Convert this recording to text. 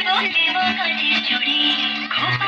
দেব কাঠের চুড়ি খোপা